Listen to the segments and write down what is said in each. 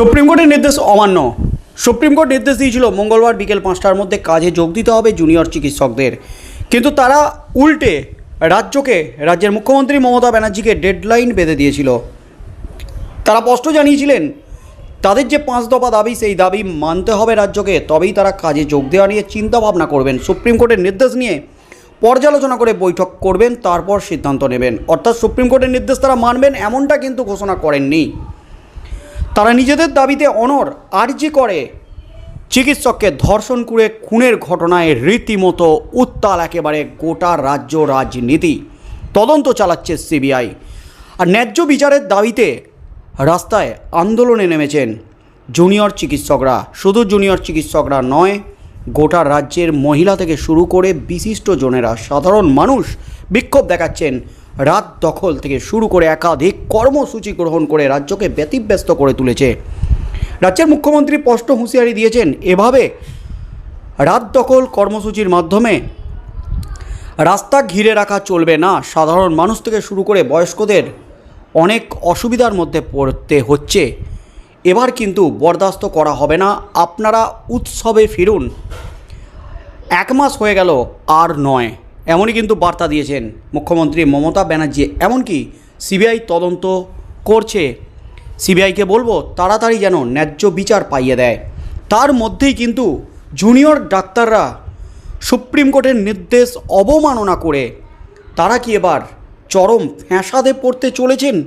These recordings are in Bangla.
সুপ্রিম কোর্টের নির্দেশ অমান্য। সুপ্রিম কোর্ট নির্দেশ দিয়েছিল মঙ্গলবার বিকেল পাঁচটার মধ্যে কাজে যোগ দিতে হবে জুনিয়র চিকিৎসকদের। কিন্তু তারা উল্টে রাজ্যকে, রাজ্যের মুখ্যমন্ত্রী মমতা ব্যানার্জিকে ডেডলাইন বেঁধে দিয়েছিল। তারা স্পষ্ট জানিয়েছিলেন, তাদের যে পাঁচ দফা দাবি, সেই দাবি মানতে হবে রাজ্যকে। তবেই তারা কাজে যোগ দেওয়া নিয়ে চিন্তাভাবনা করবেন। সুপ্রিম কোর্টের নির্দেশ নিয়ে পর্যালোচনা করে বৈঠক করবেন, তারপর সিদ্ধান্ত নেবেন। অর্থাৎ সুপ্রিম কোর্টের নির্দেশ তারা মানবেন, এমনটা কিন্তু ঘোষণা করেননি। তারা নিজেদের দাবিতে অনর আর্জি করে। চিকিৎসককে ধর্ষণ করে খুনের ঘটনায় রীতিমতো উত্তাল একেবারে গোটা রাজ্য রাজনীতি। তদন্ত চালাচ্ছে সিবিআই। আর ন্যায্য বিচারের দাবিতে রাস্তায় আন্দোলনে নেমেছেন জুনিয়র চিকিৎসকরা। শুধু জুনিয়র চিকিৎসকরা নয়, গোটা রাজ্যের মহিলা থেকে শুরু করে বিশিষ্ট জনেরা। সাধারণ মানুষ বিক্ষোভ দেখাচ্ছেন রাত দখল থেকে শুরু করে একাধিক কর্মসূচি গ্রহণ করে রাজ্যকে ব্যতিব্যস্ত করে তুলেছে। রাজ্যের মুখ্যমন্ত্রী স্পষ্ট হুঁশিয়ারি দিয়েছেন, এভাবে রাত দখল কর্মসূচির মাধ্যমে রাস্তা ঘিরে রাখা চলবে না। সাধারণ মানুষ থেকে শুরু করে বয়স্কদের অনেক অসুবিধার মধ্যে পড়তে হচ্ছে। এবার কিন্তু বরদাস্ত করা হবে না। আপনারা উৎসবে ফিরুন। এক মাস হয়ে গেল, আর নয়। এমনই কিন্তু বার্তা দিয়েছেন মুখ্যমন্ত্রী মমতা ব্যানার্জি। এমনকি সিবিআই তদন্ত করছে। সিবিআইকে বলব, তাড়াতাড়ি যেন ন্যায্য বিচার পাইয়ে দেয়। তার মধ্যেই কিন্তু জুনিয়র ডাক্তাররা সুপ্রিম কোর্টের নির্দেশ অবমাননা করে। তারা কি এবার চরম ফ্যাঁসাদে পড়তে চলেছেন?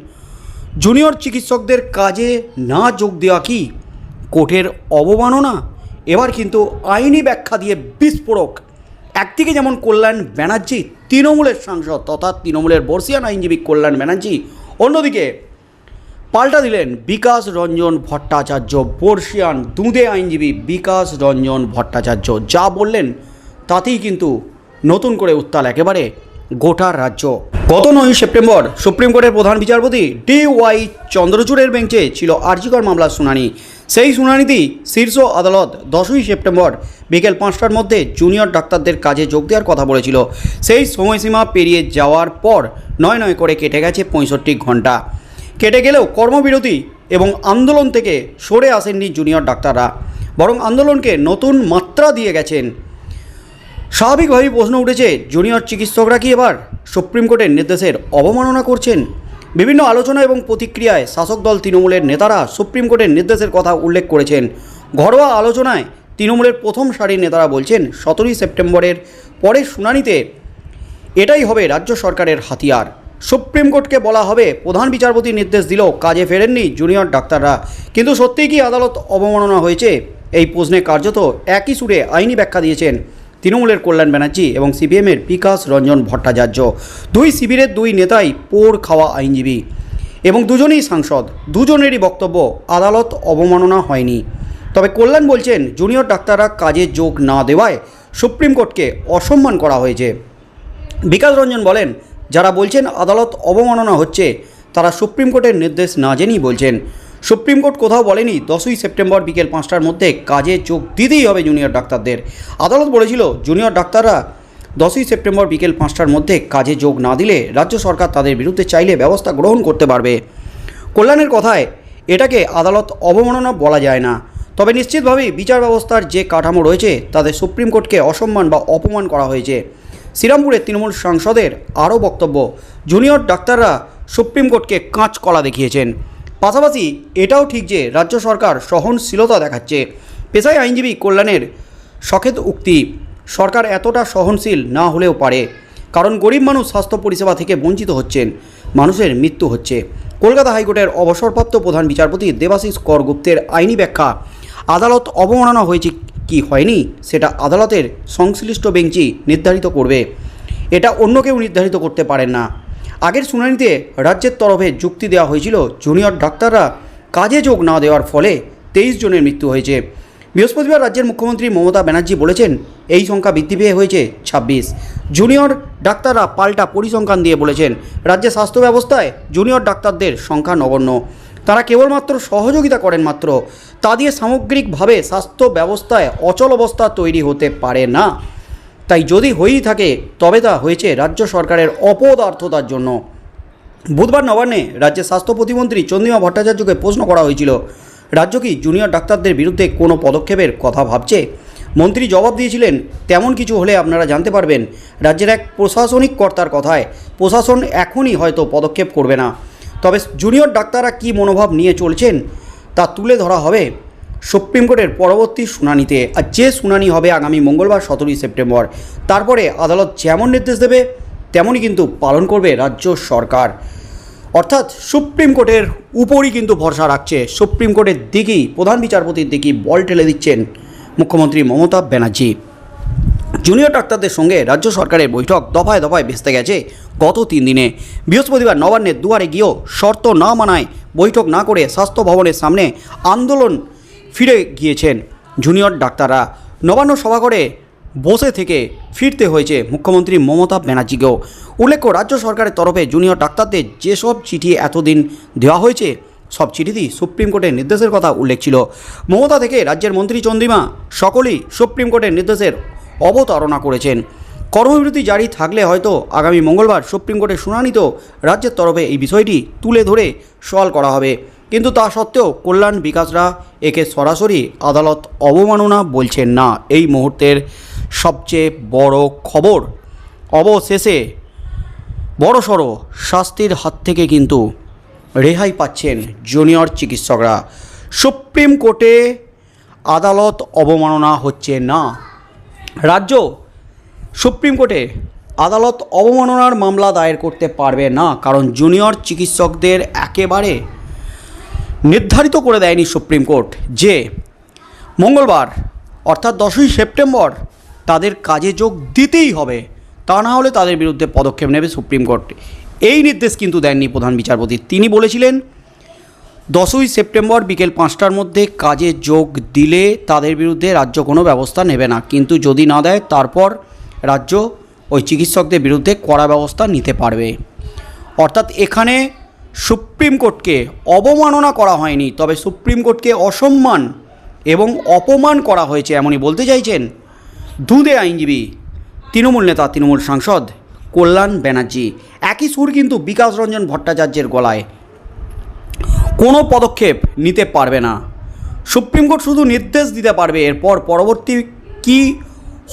জুনিয়র চিকিৎসকদের কাজে না যোগ দেওয়া কি কোর্টের অবমাননা? এবার কিন্তু আইনি ব্যাখ্যা দিয়ে বিস্ফোরক। একদিকে যেমন কল্যাণ ব্যানার্জি, তৃণমূলের সাংসদ তথা তৃণমূলের বর্ষিয়ান আইনজীবী কল্যাণ ব্যানার্জি, অন্যদিকে পাল্টা দিলেন বিকাশ রঞ্জন ভট্টাচার্য, বর্ষিয়ান দুঁদে আইনজীবী বিকাশ রঞ্জন ভট্টাচার্য। যা বললেন তাতেই কিন্তু নতুন করে উত্তাল একেবারে গোটা রাজ্য। গত নয় সেপ্টেম্বর সুপ্রিম কোর্টের প্রধান বিচারপতি ডি ওয়াই চন্দ্রচূড়ের বেঞ্চে ছিল আর্জিকর মামলার শুনানি। সেই শুনানিতেই শীর্ষ আদালত দশই সেপ্টেম্বর বিকেল পাঁচটার মধ্যে জুনিয়র ডাক্তারদের কাজে যোগ দেওয়ার কথা বলেছিল। সেই সময়সীমা পেরিয়ে যাওয়ার পর নয় নয় করে কেটে গেছে পঁয়ষট্টি ঘণ্টা কেটে গেলেও কর্মবিরতি এবং আন্দোলন থেকে সরে আসেননি জুনিয়র ডাক্তাররা। বরং আন্দোলনকে নতুন মাত্রা দিয়ে গেছেন। স্বাভাবিকভাবেই প্রশ্ন উঠেছে, জুনিয়র চিকিৎসকরা কি এবার সুপ্রিম কোর্টের নির্দেশের অবমাননা করছেন? বিভিন্ন আলোচনা এবং প্রতিক্রিয়ায় শাসক দল তৃণমূলের নেতারা সুপ্রিম কোর্টের নির্দেশের কথা উল্লেখ করেছেন। ঘরোয়া আলোচনায় তৃণমূলের প্রথম সারির নেতারা বলছেন, সতেরোই সেপ্টেম্বরের পরের শুনানিতে এটাই হবে রাজ্য সরকারের হাতিয়ার। সুপ্রিম কোর্টকে বলা হবে, প্রধান বিচারপতি নির্দেশ দিলেও কাজে ফেরেননি জুনিয়র ডাক্তাররা। কিন্তু সত্যিই কি আদালত অবমাননা হয়েছে? এই প্রশ্নে কার্যত একই সুরে আইনি ব্যাখ্যা দিয়েছেন তৃণমূলের কল্যাণ ব্যানার্জি এবং সিপিএমের বিকাশ রঞ্জন ভট্টাচার্য। দুই শিবিরের দুই নেতাই পোড় খাওয়া আইনজীবী। এবং দুজনেই সাংসদ। দুজনেরই বক্তব্য, আদালত অবমাননা হয়নি। তবে কল্যাণ বলছেন, জুনিয়র ডাক্তাররা কাজে যোগ না দেওয়ায় সুপ্রিম কোর্টকে অসম্মান করা হয়েছে। বিকাশ রঞ্জন বলেন, যারা বলছেন আদালত অবমাননা হচ্ছে, তারা সুপ্রিম কোর্টের নির্দেশ না জেনেই বলছেন। সুপ্রিম কোর্ট কোথাও বলেনি দশই সেপ্টেম্বর বিকেল পাঁচটার মধ্যে কাজে যোগ দিতেই হবে জুনিয়র ডাক্তারদের। আদালত বলেছিল, জুনিয়র ডাক্তাররা দশই সেপ্টেম্বর বিকেল পাঁচটার মধ্যে কাজে যোগ না দিলে রাজ্য সরকার তাদের বিরুদ্ধে চাইলে ব্যবস্থা গ্রহণ করতে পারবে। কল্যাণের কথায়, এটাকে আদালত অবমাননা বলা যায় না। তবে নিশ্চিতভাবেই বিচার ব্যবস্থার যে কাঠামো রয়েছে তাদের সুপ্রিম কোর্টকে অসম্মান বা অপমান করা হয়েছে। শ্রীরামপুরের তৃণমূল সাংসদের আরও বক্তব্য, জুনিয়র ডাক্তাররা সুপ্রিম কোর্টকে কাঁচ কলা দেখিয়েছেন। পাশাপাশি এটাও ঠিক যে রাজ্য সরকার সহনশীলতা দেখাচ্ছে। পেশায় আইনজীবী কল্যাণের সখেত উক্তি, সরকার এতটা সহনশীল না হলেও পারে, কারণ গরিব মানুষ স্বাস্থ্য পরিষেবা থেকে বঞ্চিত হচ্ছেন, মানুষের মৃত্যু হচ্ছে। কলকাতা হাইকোর্টের অবসরপ্রাপ্ত প্রধান বিচারপতি দেবাশিস করগুপ্তের আইনি ব্যাখ্যা, আদালত অবমাননা হয়েছে কি হয়নি, সেটা আদালতের সংশ্লিষ্ট বেঞ্চই নির্ধারিত করবে। এটা অন্য কেউ নির্ধারিত করতে পারেন না। আগের শুনানিতে রাজ্যের তরফে যুক্তি দেওয়া হয়েছিল, জুনিয়র ডাক্তাররা কাজে যোগ না দেওয়ার ফলে তেইশ জনের মৃত্যু হয়েছে। বৃহস্পতিবার রাজ্যের মুখ্যমন্ত্রী মমতা ব্যানার্জি বলেছেন, এই সংখ্যা বৃদ্ধি পেয়ে হয়েছে ছাব্বিশ। জুনিয়র ডাক্তাররা পাল্টা পরিসংখ্যান দিয়ে বলেছেন রাজ্যে স্বাস্থ্য ব্যবস্থায় জুনিয়র ডাক্তারদের সংখ্যা নগণ্য। তারা কেবলমাত্র সহযোগিতা করেন মাত্র, তা দিয়ে সামগ্রিকভাবে স্বাস্থ্য ব্যবস্থায় অচল অবস্থা তৈরি হতে পারে না। তাই যদি হয়েই থাকে, তবে তা হয়েছে রাজ্য সরকারের অপদার্থতার জন্য। বুধবার নবান্নে রাজ্যের স্বাস্থ্য প্রতিমন্ত্রী চন্দ্রিমা ভট্টাচার্যকে প্রশ্ন করা হয়েছিল, রাজ্য কি জুনিয়র ডাক্তারদের বিরুদ্ধে কোনো পদক্ষেপের কথা ভাবছে? মন্ত্রী জবাব দিয়েছিলেন, তেমন কিছু হলে আপনারা জানতে পারবেন, রাজ্যের এক প্রশাসনিক কর্তার কথায়, প্রশাসন এখনই হয়তো পদক্ষেপ করবে না। তবে জুনিয়র ডাক্তাররা কী মনোভাব নিয়ে চলছেন, তা তুলে ধরা হবে। সুপ্রিম কোর্টের পরবর্তী শুনানিতে, আর যে শুনানি হবে আগামী মঙ্গলবার, সতেরোই সেপ্টেম্বর, তারপরে আদালত যেমন নির্দেশ দেবে, তেমনই কিন্তু পালন করবে রাজ্য সরকার। অর্থাৎ সুপ্রিম কোর্টের উপরই কিন্তু ভরসা রাখছে। সুপ্রিম কোর্টের দিকেই প্রধান বিচারপতির দিকেই বল ঠেলে দিচ্ছেন মুখ্যমন্ত্রী মমতা ব্যানার্জি। জুনিয়র ডাক্তারদের সঙ্গে রাজ্য সরকারের বৈঠক দফায় দফায় ভেস্তে গেছে গত তিন দিনে। বৃহস্পতিবার নবান্নের দুয়ারে গিয়েও শর্ত না মানায় বৈঠক না করে স্বাস্থ্য ভবনের সামনে আন্দোলন ফিরে গিয়েছেন জুনিয়র ডাক্তাররা। নবান্ন সভাঘরে বসে থেকে ফিরতে হয়েছে মুখ্যমন্ত্রী মমতা ব্যানার্জিকেও। উল্লেখ্য, রাজ্য সরকারের তরফে জুনিয়র ডাক্তারদের যেসব চিঠি এতদিন দেওয়া হয়েছে, সব চিঠিতেই সুপ্রিম কোর্টের নির্দেশের কথা উল্লেখ ছিল। মমতা থেকে রাজ্যের মন্ত্রী চন্দ্রিমা সকলেই সুপ্রিম কোর্টের নির্দেশের অবতারণা করেছেন। কর্মবিরতি জারি থাকলে হয়তো আগামী মঙ্গলবার সুপ্রিম কোর্টের শুনানিতেও রাজ্যের তরফে এই বিষয়টি তুলে ধরে সওয়াল করা হবে। কিন্তু তা সত্ত্বেও কল্যাণ বিকাশরা একে সরাসরি আদালত অবমাননা বলছেন না। এই মুহূর্তের সবচেয়ে বড় খবর, অবশেষে বড়সড় শাস্তির হাত থেকে কিন্তু রেহাই পাচ্ছেন জুনিয়র চিকিৎসকরা। সুপ্রিম কোর্টে আদালত অবমাননা হচ্ছে না। রাজ্য সুপ্রিম কোর্টে আদালত অবমাননার মামলা দায়ের করতে পারবে না, কারণ জুনিয়র চিকিৎসকদের একেবারে নির্ধারিত করে দেয়নি সুপ্রিম কোর্ট যে মঙ্গলবার, অর্থাৎ দশই সেপ্টেম্বর, তাদের কাজে যোগ দিতেই হবে। তা না হলে তাদের বিরুদ্ধে পদক্ষেপ নেবে সুপ্রিম কোর্ট। এই নির্দেশ কিন্তু দেননি প্রধান বিচারপতি। তিনি বলেছিলেন, দশই সেপ্টেম্বর বিকেল পাঁচটার মধ্যে কাজে যোগ দিলে তাদের বিরুদ্ধে রাজ্য কোনো ব্যবস্থা নেবে না। কিন্তু যদি না দেয়, তারপর রাজ্য ওই চিকিৎসকদের বিরুদ্ধে কড়া ব্যবস্থা নিতে পারবে। অর্থাৎ এখানে সুপ্রিম কোর্টকে অবমাননা করা হয়নি, তবে সুপ্রিম কোর্টকে অসম্মান এবং অপমান করা হয়েছে এমনই বলতে চাইছেন দুধে আইনজীবী তৃণমূল নেতা, তৃণমূল সাংসদ কল্যাণ ব্যানার্জি। একই সুর কিন্তু বিকাশ রঞ্জন ভট্টাচার্যের গলায়। কোনো পদক্ষেপ নিতে পারবে না। সুপ্রিম কোর্ট শুধু নির্দেশ দিতে পারবে, এরপর পরবর্তী কি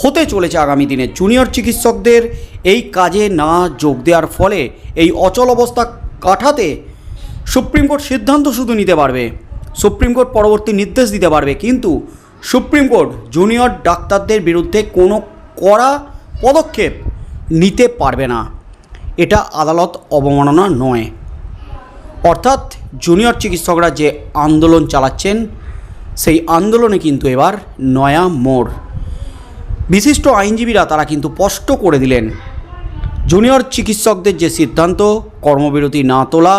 হতে চলেছে আগামী দিনে? জুনিয়র চিকিৎসকদের এই কাজে না যোগ দেওয়ার ফলে এই অচল অবস্থা কাটাতে সুপ্রিম কোর্ট সিদ্ধান্ত শুধু নিতে পারবে, সুপ্রিম কোর্ট পরবর্তী নির্দেশ দিতে পারবে, কিন্তু সুপ্রিম কোর্ট জুনিয়র ডাক্তারদের বিরুদ্ধে কোনো কড়া পদক্ষেপ নিতে পারবে না। এটা আদালত অবমাননা নয়। অর্থাৎ জুনিয়র চিকিৎসকরা যে আন্দোলন চালাচ্ছেন, সেই আন্দোলনে কিন্তু এবার নয়া মোড়। বিশিষ্ট আইনজীবীরা তারা কিন্তু স্পষ্ট করে দিলেন জুনিয়র চিকিৎসকদের যে সিদ্ধান্ত, কর্মবিরতি না তোলা,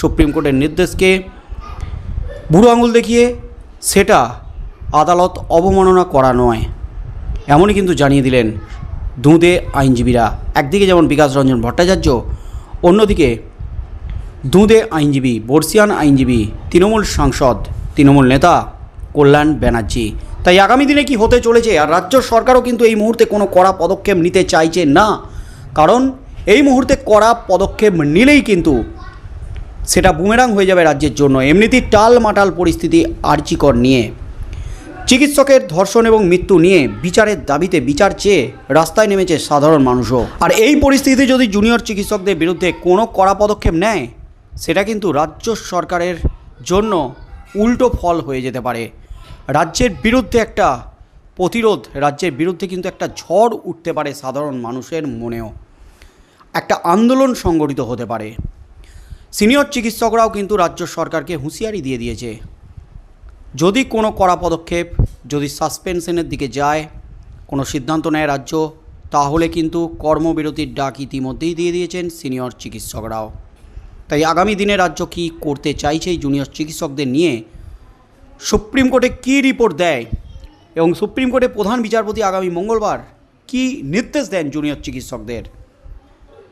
সুপ্রিম কোর্টের নির্দেশকে বুড়ো আঙুল দেখিয়ে সেটা আদালত অবমাননা করা নয়। এমনই কিন্তু জানিয়ে দিলেন দুঁদে আইনজীবীরা। একদিকে যেমন বিকাশ রঞ্জন ভট্টাচার্য, অন্যদিকে দুঁদে আইনজীবী, বর্ষিয়ান আইনজীবী, তৃণমূল সাংসদ, তৃণমূল নেতা কল্যাণ ব্যানার্জি। তাই আগামী দিনে কি হতে চলেছে? আর রাজ্য সরকারও কিন্তু এই মুহূর্তে কোনো কড়া পদক্ষেপ নিতে চাইছে না। কারণ এই মুহূর্তে কড়া পদক্ষেপ নিলেই কিন্তু সেটা বুমেরাং হয়ে যাবে রাজ্যের জন্য। এমনিতেই টাল মাটাল পরিস্থিতি আর্চিকর নিয়ে। চিকিৎসকের ধর্ষণ এবং মৃত্যু নিয়ে বিচারের দাবিতে বিচার চেয়ে রাস্তায় নেমেছে সাধারণ মানুষও। আর এই পরিস্থিতিতে যদি জুনিয়র চিকিৎসকদের বিরুদ্ধে কোনো কড়া পদক্ষেপ নেয়, সেটা কিন্তু রাজ্য সরকারের জন্য উল্টো ফল হয়ে যেতে পারে। রাজ্যের বিরুদ্ধে একটা প্রতিরোধ, রাজ্যের বিরুদ্ধে কিন্তু একটা ঝড় উঠতে পারে সাধারণ মানুষের মনেও। একটা আন্দোলন সংগঠিত হতে পারে। সিনিয়র চিকিৎসকরাও কিন্তু রাজ্য সরকারকে হুঁশিয়ারি দিয়ে দিয়েছে। যদি কোনো কড়া পদক্ষেপ, যদি সাসপেনশনের দিকে যায়, কোনো সিদ্ধান্ত নেয় রাজ্য, তাহলে কিন্তু কর্মবিরতির ডাক ইতিমধ্যেই দিয়ে দিয়েছেন সিনিয়র চিকিৎসকরাও। তাই আগামী দিনে রাজ্য কী করতে চাইছে জুনিয়র চিকিৎসকদের নিয়ে সুপ্রিম কোর্টে কী রিপোর্ট দেয় এবং সুপ্রিম কোর্টে প্রধান বিচারপতি আগামী মঙ্গলবার কী নির্দেশ দেন জুনিয়র চিকিৎসকদের?